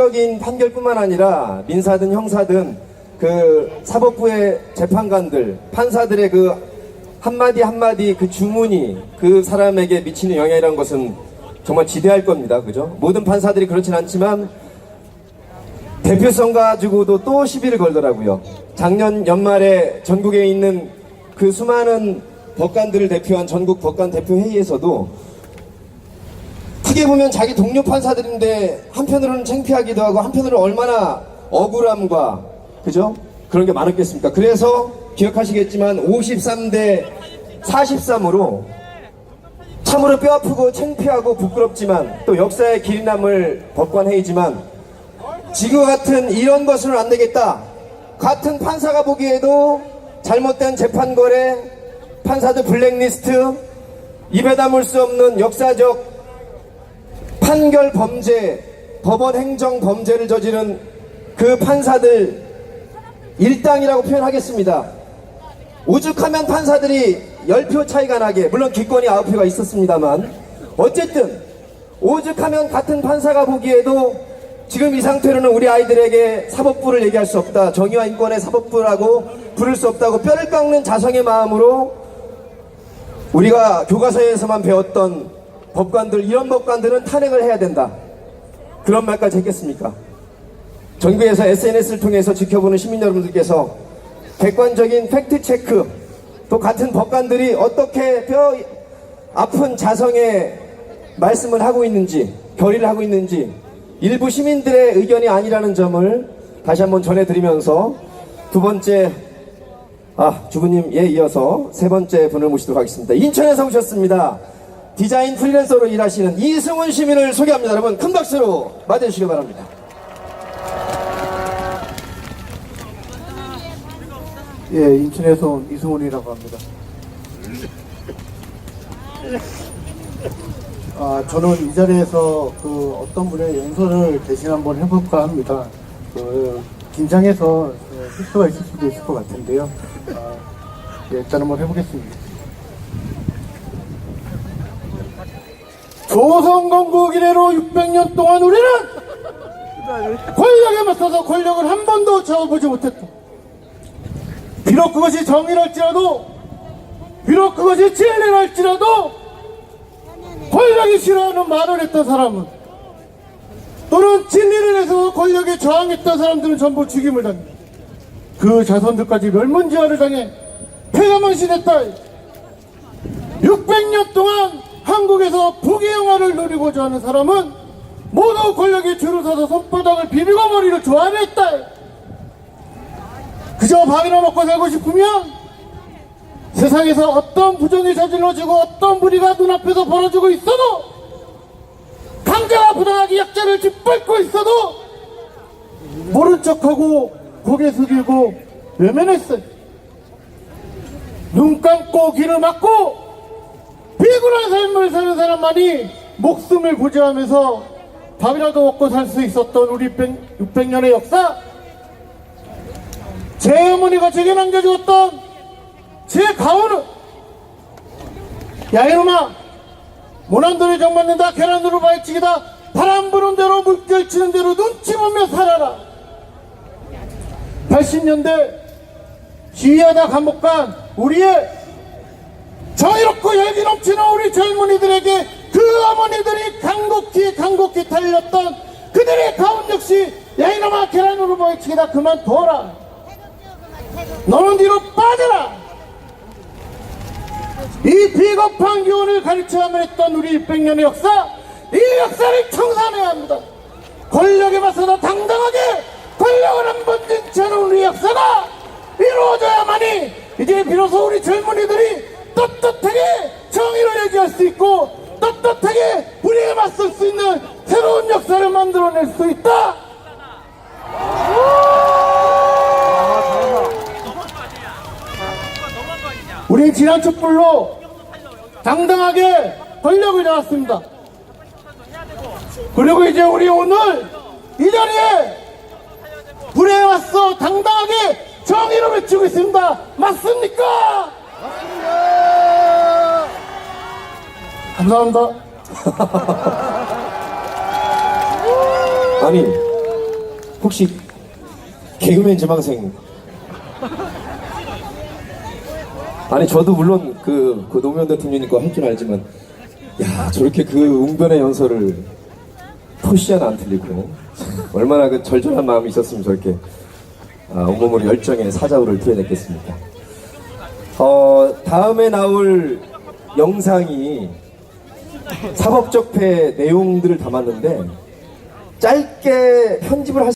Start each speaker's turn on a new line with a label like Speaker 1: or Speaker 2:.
Speaker 1: 적인 판결뿐만 아니라 민사든 형사든 그 사법부의 재판관들, 판사들의 그 한마디 한마디 그 주문이 그 사람에게 미치는 영향이라는 것은 정말 지대할 겁니다. 그죠? 모든 판사들이 그렇진 않지만 대표성 가지고도 또 시비를 걸더라고요. 작년 연말에 전국에 있는 그 수많은 법관들을 대표한 전국 법관 대표 회의에서도 크게 보면 자기 동료 판사들인데 한편으로는 창피하기도 하고 한편으로는 얼마나 억울함과 그죠? 그런 게 많았겠습니까? 그래서 기억하시겠지만 53대 43으로 참으로 뼈아프고 창피하고 부끄럽지만 또 역사의 길이 남을 법관 회의지만 지구 같은 이런 것은 안 되겠다. 같은 판사가 보기에도 잘못된 재판 거래, 판사들 블랙리스트, 입에 담을 수 없는 역사적 판결 범죄, 법원 행정 범죄를 저지른 그 판사들 일당이라고 표현하겠습니다. 오죽하면 판사들이 10표 차이가 나게, 물론 기권이 9표가 있었습니다만, 어쨌든, 오죽하면 같은 판사가 보기에도 지금 이 상태로는 우리 아이들에게 사법부를 얘기할 수 없다. 정의와 인권의 사법부라고 부를 수 없다고 뼈를 깎는 자성의 마음으로 우리가 교과서에서만 배웠던 법관들, 이런 법관들은 탄핵을 해야 된다. 그런 말까지 했겠습니까? 전국에서 SNS를 통해서 지켜보는 시민 여러분들께서 객관적인 팩트 체크, 또 같은 법관들이 어떻게 뼈 아픈 자성의 말씀을 하고 있는지, 결의를 하고 있는지, 일부 시민들의 의견이 아니라는 점을 다시 한번 전해드리면서 두 번째, 아, 주부님에 이어서 세 번째 분을 모시도록 하겠습니다. 인천에서 오셨습니다. 디자인 프리랜서로 일하시는 이승훈 시민을 소개합니다. 여러분, 큰 박수로 맞아주시기 바랍니다.
Speaker 2: 예, 인천에서 온 이승훈이라고 합니다. 아, 저는 이 자리에서 그 어떤 분의 연설을 대신 한번 해볼까 합니다. 그 긴장해서 어, 실수가 있을 수도 있을 것 같은데요. 아, 예, 일단 한번 해보겠습니다. 조선건국 이래로 600년 동안 우리는 권력에 맞서서 권력을 한 번도 잡아보지 못했다. 비록 그것이 정의랄지라도 비록 그것이 진리랄지라도 권력이 싫어하는 말을 했던 사람은 또는 진리를 해서 권력에 저항했던 사람들은 전부 죽임을 당합니다. 그 자손들까지 멸문지화를 당해 폐가망신했다. 600년 동안 한국에서 부귀영화를 누리고자 하는 사람은 모두 권력에 줄을 서서 손바닥을 비비고 머리를 조아냈다. 그저 밥이나 먹고 살고 싶으면 세상에서 어떤 부정이 저질러지고 어떤 무리가 눈앞에서 벌어지고 있어도 강자가 부당하게 약자를 짓밟고 있어도 모른 척하고 고개 숙이고 외면했어요. 눈 감고 귀를 막고 비굴한 삶을 사는 사람만이 목숨을 부지하면서 밥이라도 먹고 살 수 있었던 우리 600 년의 역사. 제 어머니가 제게 남겨주었던 제 가오는 야 이놈아 모난돌이 정맞는다 계란으로 발치기다 바람 부는 대로 물결 치는 대로 눈치 보며 살아라. 80년대 시위하다 감옥 간 우리의 정의롭고 열기 넘치는 우리 젊은이들에게 그 어머니들이 간곡히 간곡히 달렸던 그들의 가운 역시 야 이놈아 계란으로 발치기다 그만 둬라 너는 뒤로 빠져라! 이 비겁한 교훈을 가르쳐야만 했던 우리 600년의 역사, 이 역사를 청산해야 합니다. 권력에 맞서서 당당하게 권력을 한번 쟁취하는 우리 역사가 이루어져야만이 이제 비로소 우리 젊은이들이 떳떳하게 정의를 얘기할 수 있고 떳떳하게 우리에 맞설 수 있는 새로운 역사를 만들어낼 수 있다. 우리 지난 촛불로 당당하게 권력을 잡았습니다. 그리고 이제 우리 오늘 이 자리에 불에 왔어 당당하게 정의를 외치고 있습니다. 맞습니까? 맞습니다. 감사합니다.
Speaker 1: 아니, 혹시 개그맨 지망생 아니 저도 물론 그, 그 노무현 대통령님 거할줄 알지만 야 저렇게 그 웅변의 연설을 토시 하나 안 틀리고 얼마나 그 절절한 마음이 있었으면 저렇게 아, 온몸으로 열정의 사자우를 표현했겠습니까 어 다음에 나올 영상이 사법적폐 내용들을 담았는데 짧게 편집을 할